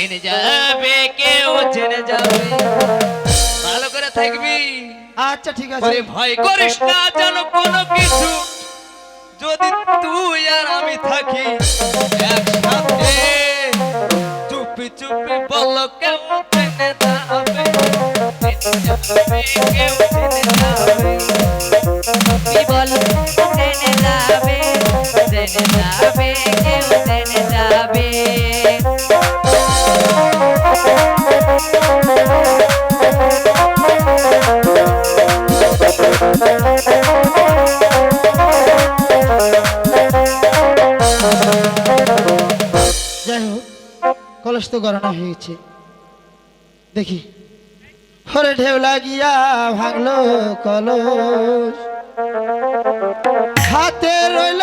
জেনে যাবে কেউ জেনে যাবে। ভালো করে থাকবি। আচ্ছা ঠিক আছে। আরে ভয় করিস না যেন কোনো কিছু যদি তুই আর আমি থাকি একসাথে চুপি চুপি বল কেউ জেনে যাবে। জেনে যাবে, কেউ জেনে যাবে। কি বল জেনে যাবে জেনে যাবে কেউ জেনে যাবে। কলস করানো হয়েছে। দেখি। হরে ঢেউ লাগিয়া ভাঙলো কলস। হাতে রইল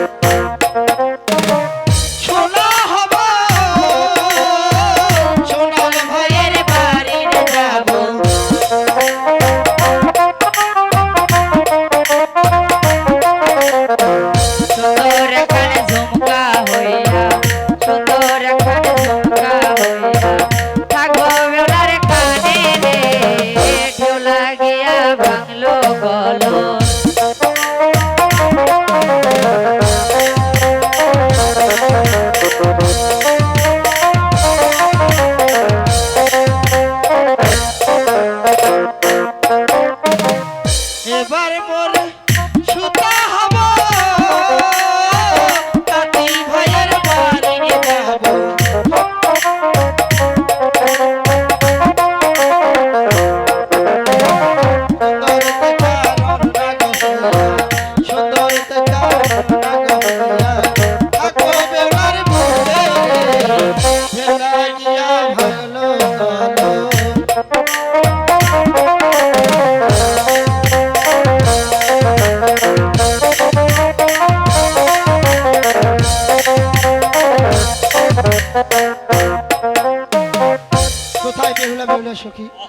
এবার মোরে সুতা হব। 好。